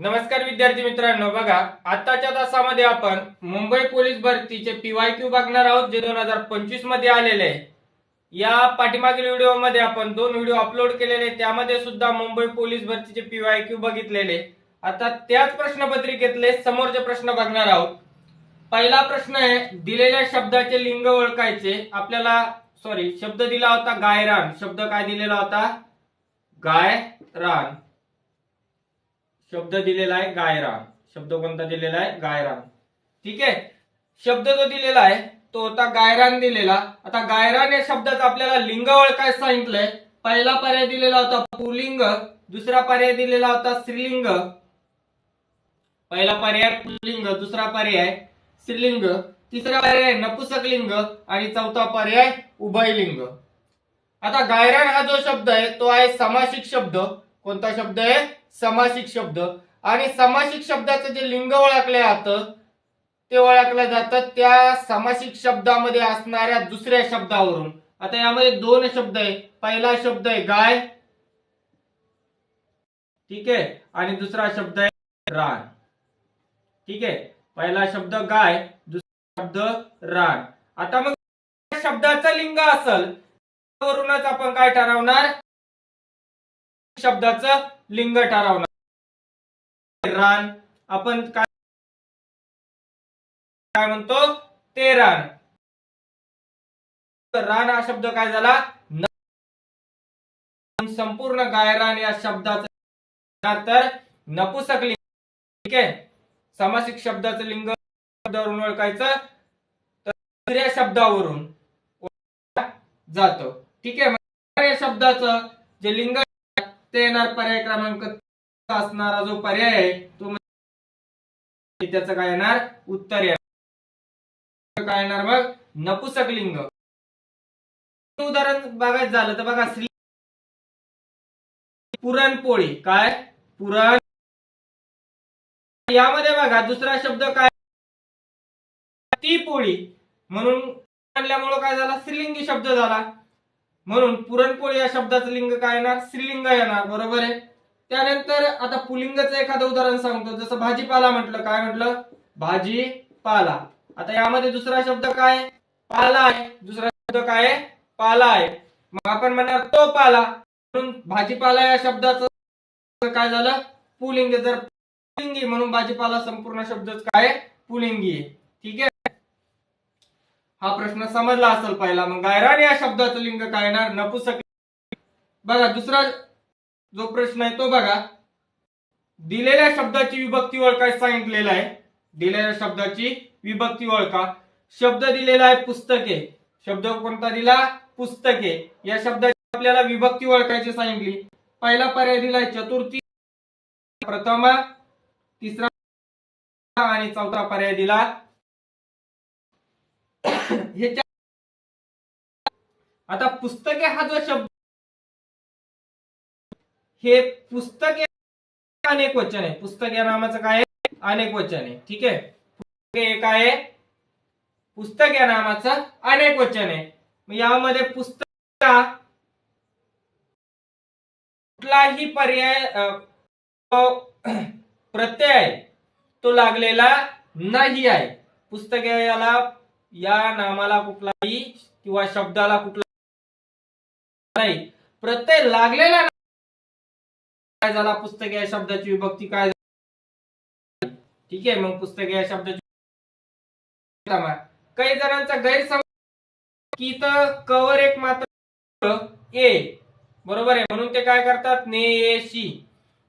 नमस्कार विद्यार्थी मित्रांनो बघा आताच्या तासामध्ये आपण मुंबई पोलीस भरतीचे पीवाय क्यू बघणार आहोत जे दोन हजार पंचवीसमध्ये आलेले आहे. या पाठीमागील व्हिडिओमध्ये आपण दोन व्हिडिओ अपलोड केलेले त्यामध्ये सुद्धा मुंबई पोलीस भरतीचे पीवाय क्यू बघितलेले आता त्याच प्रश्नपत्रिकेतले समोरचे प्रश्न बघणार आहोत. पहिला प्रश्न आहे दिलेल्या शब्दाचे लिंग ओळखायचे. आपल्याला सॉरी शब्द दिला होता गायरान. शब्द काय दिलेला होता? गाय रान शब्द दिलेला आहे गायरा. शब्द कोणता दिलेला आहे? गायरान ठीक आहे? शब्द जो दिलेला आहे तो होता गायरान दिलेला. आता गायरान या शब्दाचा आपल्याला लिंग काय सांगितलंय? पहिला पर्याय दिलेला होता पुलिंग दुसरा पर्याय दिलेला होता स्त्रीलिंग. पहिला पर्याय पुलिंग दुसरा पर्याय स्त्रीलिंग तिसरा पर्याय नपुसकलिंग आणि चौथा पर्याय उभयलिंग. आता गायरान हा जो शब्द आहे तो आहे समासिक शब्द. कोणता शब्द आहे? समासिक शब्द. आणि समासिक शब्दाचं जे लिंग ओळखले जातं ते ओळखलं जातं त्या समासिक शब्दामध्ये असणाऱ्या दुसऱ्या शब्दावरून. आता यामध्ये दोन शब्द आहे. पहिला शब्द आहे गाय. ठीक आहे? आणि दुसरा शब्द आहे रान. ठीक आहे? पहिला शब्द गाय दुसरा शब्द रान. आता मग शब्दाचं लिंग असल वरूनच आपण काय ठरवणार? शब्दाचं लिंग ठरवणार रान. आपण काय काय म्हणतो? ते रान. रान हा शब्द काय झाला? संपूर्ण गायरान या शब्दाचं तर नपुसक लिंग. ठीक आहे? सामासिक शब्दाचं लिंग शब्दावरून ओळखायचं. तर दुसऱ्या शब्दावरून जातो. ठीक आहे? या शब्दाचं जे लिंग ते येणार पर्याय क्रमांक असणारा जो पर्याय आहे तो म्हणजे त्याचं काय येणार? उत्तर येणार. काय येणार मग नपुसक लिंग उदाहरण बघायचं झालं तर बघा श्री पुरणपोळी. काय? पुरण. यामध्ये बघा दुसरा शब्द काय? ती पोळी. म्हणून आणल्यामुळं काय झाला? स्त्रीलिंगी शब्द झाला. म्हणून पुरणपोळी या शब्दाचं लिंग काय येणार? स्त्रीलिंग येणार बरोबर आहे? त्यानंतर आता पुलिंगचं एखादं उदाहरण सांगतो. जसं भाजीपाला म्हटलं काय म्हटलं? भाजीपाला. आता यामध्ये दुसरा शब्द काय? पाला आहे. दुसरा शब्द काय? आहे पाला आहे. मग आपण म्हणणार तो पाला. म्हणून भाजीपाला या शब्दाचं काय झालं? पुलिंग. जर पुलिंगी म्हणून भाजीपाला संपूर्ण शब्दच काय? पुलिंगी. आहे ठीक आहे? हा प्रश्न समजला असेल पहिला. मग गायरान या शब्दाचं लिंग काय येणार नपुसक बघा दुसरा जो प्रश्न आहे तो बघा. दिलेल्या शब्दाची विभक्ती ओळखाय सांगितलेला आहे. दिलेल्या शब्दाची विभक्ती ओळखा. शब्द दिलेला आहे पुस्तके. शब्द कोणता दिला? पुस्तके. या शब्दाची आपल्याला विभक्ती ओळखायची सांगितली. पहिला पर्याय दिलाय चतुर्थी प्रथमा तिसरा आणि चौथा पर्याय दिला हे आता पुस्तके हा जो शब्द हे पुस्तके अनेक वचन आहे. पुस्तक या नामाचं काय आहे? अनेक वचन आहे. ठीक आहे? पुस्तके काय आहे. पुस्तक या नामाचं अनेक वचन आहे. मग यामध्ये पुस्तक कुठलाही पर्याय प्रत्यय आहे. तो लागलेला नाही आहे. पुस्तक याला या नामाला कुठलाही किंवा शब्दाला कुठला नाही प्रत्यय लागलेला काय झाला? पुस्तक या शब्दाची विभक्ती काय ठीक आहे मग पुस्तक या शब्दाची काही जणांचा गैरसमज की तर कवर एक मात्र ए. बरोबर आहे? म्हणून ते काय करतात? ने ए शी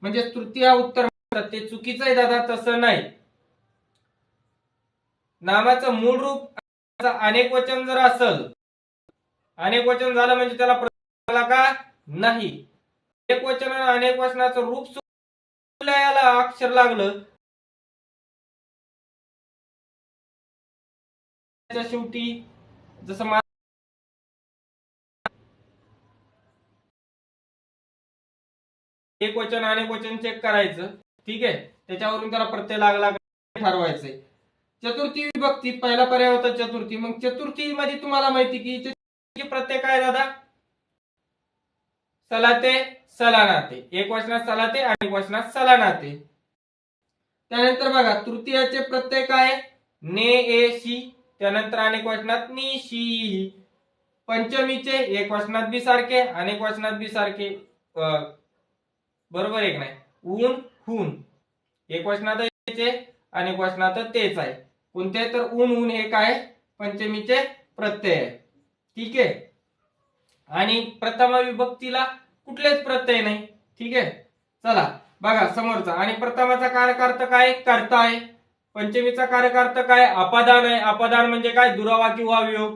म्हणजे तृतीय उत्तर म्हणतात. ते चुकीचं आहे दादा तसं नाही. नामाचं मूळ रूप अनेक वचन जर असल अनेक वचन झालं म्हणजे त्याला प्रत्यय का? नाही. एक वचन अनेक वचनाचं रूप याला अक्षर लागलं. त्याच्या शेवटी जसं मा- एक वचन अनेक वचन चेक करायचं. ठीक आहे? त्याच्यावरून त्याला प्रत्यय लागला ठरवायचंय. चतुर्थी विभक्ती पहिला पर्याय होता चतुर्थी. मग चतुर्थी मध्ये तुम्हाला माहिती की चतुर्थी प्रत्यय काय दादा? सलाते सलानाते. एक वचनात सलाते आणि वचनात सलानाते. त्यानंतर बघा तृतीयाचे प्रत्यय काय ने ए शी. त्यानंतर अनेक वचनात नि शी. पंचमीचे एक वचनात बी सारखे अनेक वचनात बी सारखे. बरोबर एक नाही? ऊन हुन. एक वचनात अनेक वचनात तेच आहे. कोणते तर ऊन ऊन हे काय? पंचमीचे प्रत्यय. आहे ठीक आहे? आणि प्रथमा विभक्तीला कुठलेच प्रत्यय नाही. ठीक आहे? चला बघा समोरचा. आणि प्रथमाचा कारकार्थ काय? कर्ता आहे. पंचमीचा कारकार्थ काय? अपादान आहे. अपादान म्हणजे काय? दुरावा किंवा वियोग.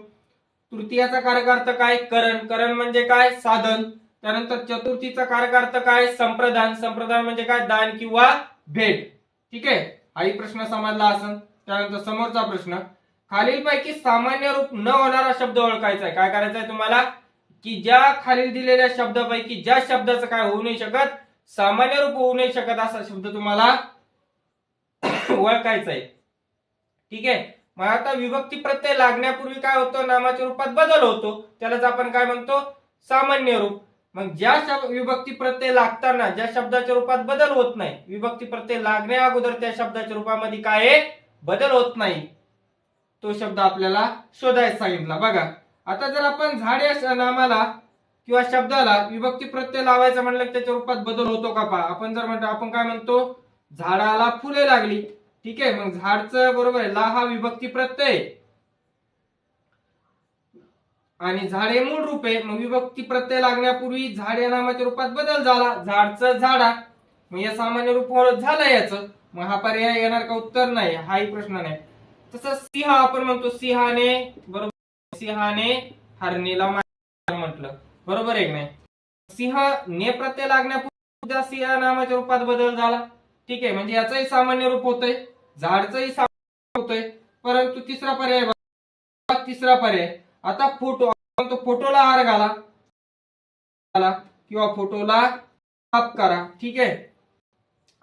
तृतीयाचा कारकार्थ काय? करण. करण म्हणजे काय? साधन. त्यानंतर चतुर्थीचा कारकार्थ काय? संप्रदान. संप्रदान म्हणजे काय? दान किंवा भेट. ठीक आहे? हाही प्रश्न समजला असं त्यानंतर समोरचा प्रश्न खालीलपैकी सामान्य रूप न होणारा शब्द ओळखायचा आहे काय करायचं आहे तुम्हाला? की ज्या खालील दिलेल्या शब्दापैकी ज्या शब्दाचं काय होऊ नाही शकत सामान्य रूप होऊ नाही शकत असा शब्द तुम्हाला ओळखायचा आहे ठीक आहे? मग आता विभक्ती प्रत्यय लागण्यापूर्वी काय होतं? नामाच्या रूपात बदल होतो. त्यालाच आपण काय म्हणतो? सामान्य रूप. मग ज्या शब्द विभक्ती प्रत्यय लागताना ज्या शब्दाच्या रूपात बदल होत नाही विभक्ती प्रत्यय लागण्या अगोदर त्या शब्दाच्या रूपामध्ये काय आहे? बदल होत नाही. तो शब्द आपल्याला शोधायला सांगितला. बघा आता जर आपण झाड या नामाला किंवा शब्दाला विभक्ती प्रत्यय लावायचा म्हणलं त्याच्या रूपात बदल होतो का पहा. आपण जर म्हणतो आपण काय म्हणतो? झाडाला फुले लागली. ठीक आहे मग झाडचं बरोबर आहे. ला हा विभक्ती प्रत्यय. आणि झाड हे मूळ रूप आहे. मग विभक्ती प्रत्यय लागण्यापूर्वी झाड या नामाच्या रूपात बदल झाला. झाडचं झाडा. मग या सामान्य रूप झालं याचं. मग हा पर्याय येणार का? उत्तर नाही. हाही प्रश्न नाही. तसं सिंह आपण म्हणतो. सिंहाने बरोबर. सिंहाने हरणीला म्हटलं. बरोबर आहे की नाही? सिंह ने प्रत्यय लागण्यापूर्वी सिंह नामाच्या रूपात बदल झाला. ठीक आहे. म्हणजे याचंही सामान्य रूप होतंय. झाडचंही सामान्य होतंय. परंतु तिसरा पर्याय तिसरा पर्याय. आता फोटो. तो फोटोला हार घाला. किंवा फोटोला करा. ठीक आहे?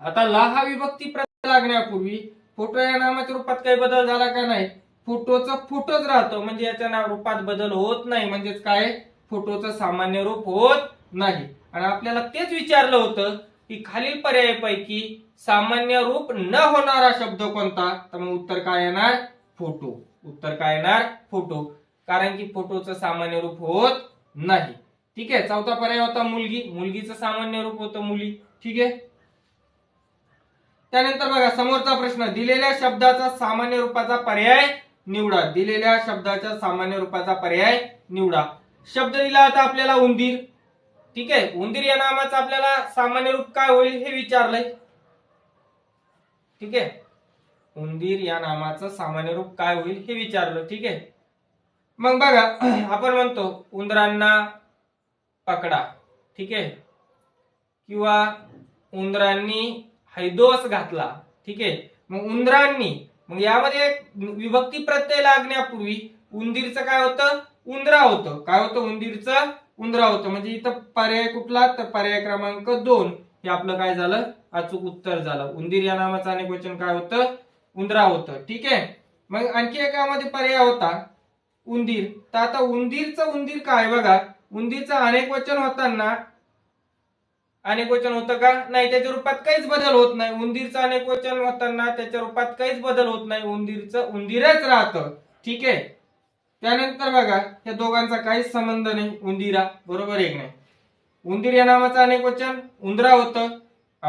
आता ला हा विभक्ती प्रत्यय लागण्यापूर्वी फोटो या नामाच्या रूपात काही बदल झाला का नाही? फोटोचा फोटोच राहतो म्हणजे याच्या नाव रूपात बदल होत नाही म्हणजेच काय? फोटोचं सामान्य रूप होत नाही. आणि आपल्याला तेच विचारलं होतं की खालील पर्यायापैकी सामान्य रूप न होणारा शब्द कोणता? तर मग उत्तर काय येणार? फोटो. उत्तर काय येणार? फोटो. कारण की फोटोचं सामान्य रूप होत नाही. ठीक आहे चौथा पर्याय होता मुलगी. मुलगीचं सामान्य रूप होतं मुली. ठीक आहे? त्यानंतर बघा समोरचा प्रश्न दिलेल्या शब्दाचा सामान्य रूपाचा पर्याय निवडा. दिलेल्या शब्दाच्या सामान्य रूपाचा पर्याय निवडा. शब्द दिला होता आपल्याला उंदीर. ठीक आहे? उंदीर या नामाचं आपल्याला सामान्य रूप काय होईल हे विचारलंय. ठीक आहे? उंदीर या नामाचं सामान्य रूप काय होईल हे विचारलं. ठीक आहे? मग बघा आपण म्हणतो उंदरांना पकडा. ठीक आहे? किंवा उंदरांनी हैदोस घातला. ठीक? आहे मग उंदरांनी मग यामध्ये एक विभक्ती प्रत्यय लागण्यापूर्वी उंदीरचं काय होतं? उंदरा होतं. काय होतं? उंदीरचं उंदरा होतं. म्हणजे इथं पर्याय कुठला? तर पर्याय क्रमांक दोन. हे आपलं काय झालं? अचूक उत्तर झालं. उंदीर या नावाचं अनेक वचन काय होतं? उंदरा होतं. ठीक? आहे मग आणखी एकामध्ये पर्याय होता. उंदीर. तर आता उंदीरचं उंदीर काय? बघा. उंदीरचं अनेक वचन होताना अनेक वचन होतं का? नाही त्याच्या रूपात काहीच बदल होत नाही. उंदीरचं अनेक वचन होताना त्याच्या रूपात काहीच बदल होत नाही. उंदीरचं उंदीरच राहतं. ठीक आहे? त्यानंतर बघा या दोघांचा काहीच संबंध नाही. उंदिरा बरोबर एक नाही? उंदीर या नावाचं अनेक वचन उंदरा होतं.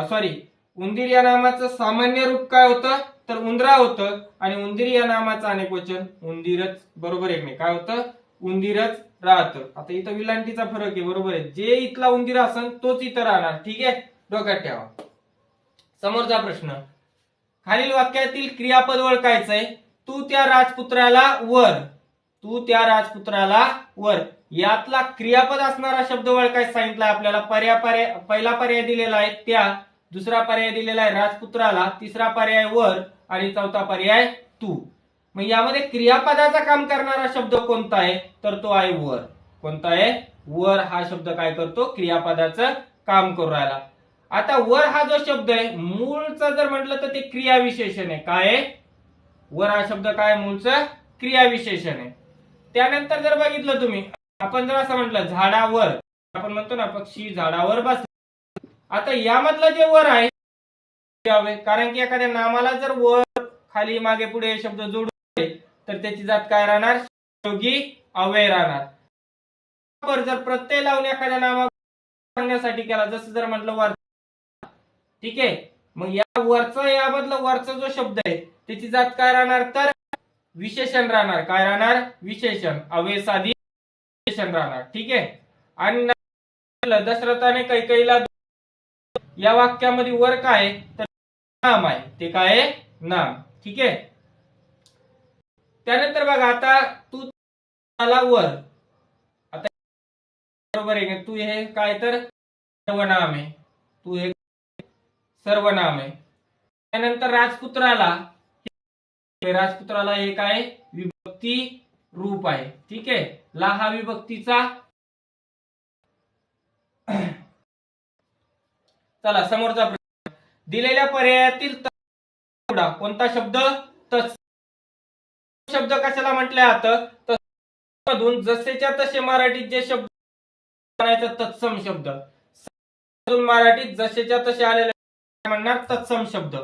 सॉरी उंदीर या नामाचं सामान्य रूप काय होतं? तर उंदरा होतं. आणि उंदीर या नामाचं अनेक वचन उंदीरच. बरोबर एक नाही? काय होतं? उंदीरच राहतं. आता इथं विलांटीचा फरक आहे बरोबर आहे. जे इथला उंदीर असन तोच इथं राहणार. ठीक आहे? डोक्यात ठेवा. समोरचा प्रश्न. खालील वाक्यातील क्रियापद ओळखायचंय. तू त्या राजपुत्राला वर. तू त्या राजपुत्राला वर. यातला क्रियापद असणारा शब्द ओळखायचा सांगितला आपल्याला. पर्याय पर्याय पहिला पर्याय दिलेला आहे त्या. दुसरा पर्याय दिलेला आहे राजपुत्राला. तिसरा पर्याय वर. आणि चौथा पर्याय तू. मग यामध्ये क्रियापदाचा काम करणारा शब्द कोणता आहे? तर तो आहे वर. कोणता आहे? वर हा शब्द काय करतो? क्रियापदाचं काम करू राहिला. आता वर हा जो शब्द आहे मूळचा जर म्हटलं तर ते क्रियाविशेषण आहे. काय वर हा शब्द काय मूळचं क्रियाविशेषण आहे. त्यानंतर जर बघितलं तुम्ही आपण जर असं म्हटलं झाडावर. आपण म्हणतो ना पक्षी झाडावर बस आता यामधलं जे वर आहे कारण की एखाद्या नामाला जर वर खाली मागे पुढे हे शब्द जोडून तर त्याची जात काय राहणार? योगी अव्यय राहणार. वापर जर प्रत्यय लावून एखाद्या नामा सांगण्यासाठी केला जसं जर म्हटलं वर ठीक आहे? मग या वरचा यामधला वरचा जो शब्द आहे त्याची जात काय राहणार? तर विशेषण राहणार. काय राहणार? विशेषण. अव्यय साधी विशेषण राहणार. ठीक आहे? आणि दशरथाने कैकईला या वाक्यामध्ये वर काय आहे? तर नाम आहे. ते काय आहे? नाम. ठीक आहे? त्यानंतर बघा आता तू आला वर. आता बरोबर आहे का? तू हे काय तर सर्वनाम आहे. तू हे सर्वनाम आहे. त्यानंतर राजपुत्राला राजपुत्राला हे काय विभक्ती रूप आहे. ठीक आहे? ला हा विभक्तीचा चला समोरचा प्रश्न. दिलेल्या पर्यायातील कोणता शब्द तत्स शब्द कशाला म्हटले जातं? तर मधून जसेच्या तसे मराठीत जे शब्द म्हणायचं तत्सम शब्द. मराठीत जसेच्या तसे आलेले म्हणणार? तत्सम शब्द.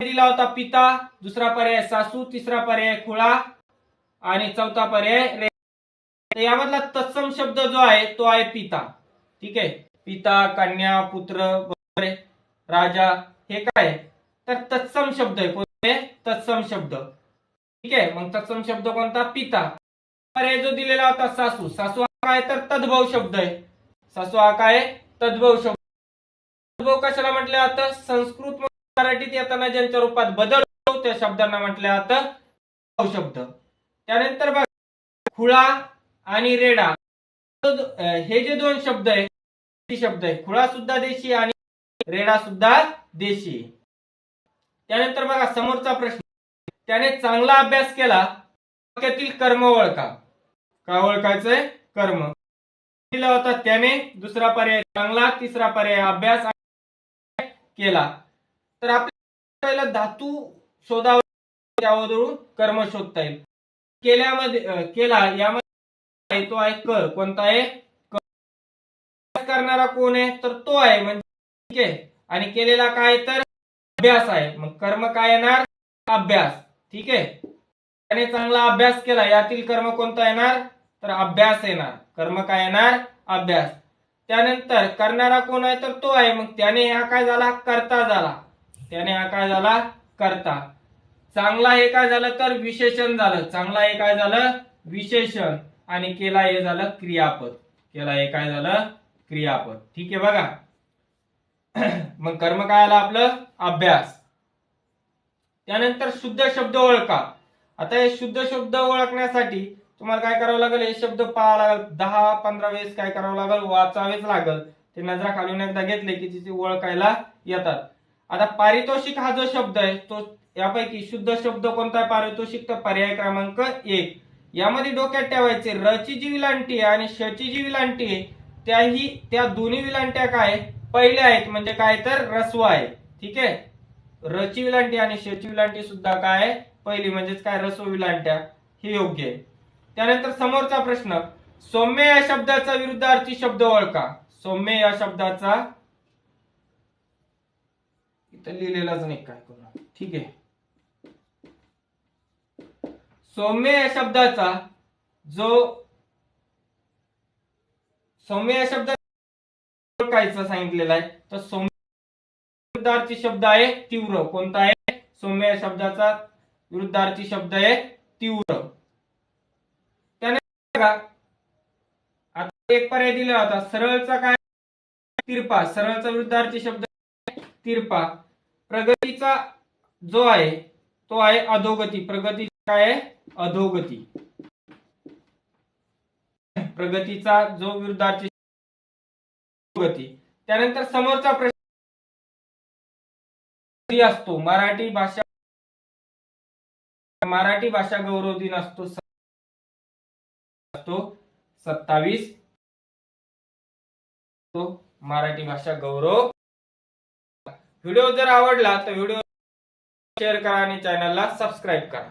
दिला होता पिता दुसरा पर्याय सासू तिसरा पर्याय खुळा आणि चौथा पर्याय यामधला तत्सम शब्द जो आहे तो आहे पिता. ठीक आहे? पिता कन्या पुत्र राजा हे काय? आहे? तर तत्सम शब्द आहे. कोणते? तत्सम शब्द. ठीक आहे? मग तत्सम शब्द कोणता? पिता. पर्याय जो दिलेला होता सासू सासू हा काय? तर तद्भव शब्द आहे. सासू हा काय? तद्भव शब्द. तद्भव कशाला म्हटलं जातं? संस्कृत मराठीत येताना ज्यांच्या रूपात बदल त्या शब्दांना म्हटलं जातं शब्द. त्यानंतर बघा खुळा आणि रेडा. हे जे दोन शब्द आहे शब्द आहे. खुळा सुद्धा देशी आणि रेडा सुद्धा देशी त्यानंतर बघा समोरचा प्रश्न. त्याने चांगला अभ्यास केला वाक्यातील कर्म ओळखा. काय ओळखायचंय? कर्म. दिला होता त्याने दुसरा पर्याय चांगला तिसरा पर्याय अभ्यास केला. तर आपल्याला धातू शोधावा त्यावरून कर्म शोधता येईल. केल्यामध्ये केला यामध्ये तो आहे कर. कोणता आहे? कर. करणारा कोण आहे? तर तो आहे. म्हणजे ठीक आहे. आणि केलेला काय? तर अभ्यास आहे. मग कर्म काय येणार? अभ्यास. ठीक आहे? त्याने चांगला अभ्यास केला. यातील कर्म कोणता येणार? तर अभ्यास येणार. कर्म काय येणार? अभ्यास. त्यानंतर करणारा कोण आहे? तर तो आहे. मग त्याने हा काय झाला? करता झाला. त्याने हा काय झाला? करता. चांगला हे काय झालं? तर विशेषण झालं. चांगला हे काय झालं? विशेषण. आणि केला हे झालं क्रियापद. केला हे काय झालं? क्रियापद. ठीक आहे बघा. मग कर्म काय आलं आपलं? अभ्यास. त्यानंतर शुद्ध शब्द ओळखा. आता हे शुद्ध शब्द ओळखण्यासाठी तुम्हाला काय करावं लागेल? हे शब्द पाहावं लागेल. दहा पंधरा वेळेस काय करावं लागेल? वाचावेच लागेल. ते नजरा खालून एकदा घेतले की तिथे ओळखायला येतात. आता पारितोषिक हा जो शब्द आहे तो यापैकी शुद्ध शब्द कोणता आहे? पारितोषिक तर पर्याय क्रमांक एक. यामध्ये डोक्यात ठेवायचे रची जी विलांटी आहे आणि शची जी विलांटी आहे त्याही त्या दोन्ही विलांट्या काय पहिल्या आहेत. म्हणजे काय तर? रस्व आहे. ठीक आहे? र विलांटी आणि श विलांटी सुद्धा काय? पहिली म्हणजेच काय? रस्व विलांट्या हे योग्य आहे. त्यानंतर समोरचा प्रश्न सौम्य या शब्दाचा विरुद्धार्थी शब्द ओळखा. सौम्य या शब्दाचा इथं लिहिलेलाच नाही काय करू ठीक आहे. सौम्य या शब्दाचा जो सौम्य या शब्द ओळखायचं सांगितलेला आहे तर सौम्य विरुद्धार्थी शब्द आहे तीव्र. कोणता आहे? सौम्य या शब्दाचा विरुद्धार्थी शब्द आहे तीव्र. त्याने आता एक पर्याय दिला होता. सरळचा काय? तिरपा. सरळचा विरुद्धार्थी शब्द तिरपा. प्रगतीचा जो आहे तो आहे अधोगती. प्रगती काय आहे? अधोगती. प्रगतीचा जो विरुद्धार्थी त्यानंतर समोरचा प्रश्न असतो. मराठी भाषा मराठी भाषा गौरव दिन असतो असतो. सत्तावीस तो मराठी भाषा गौरव. व्हिडिओ जर आवडला तर व्हिडिओ शेअर करा आणि चॅनलला सबस्क्राईब करा.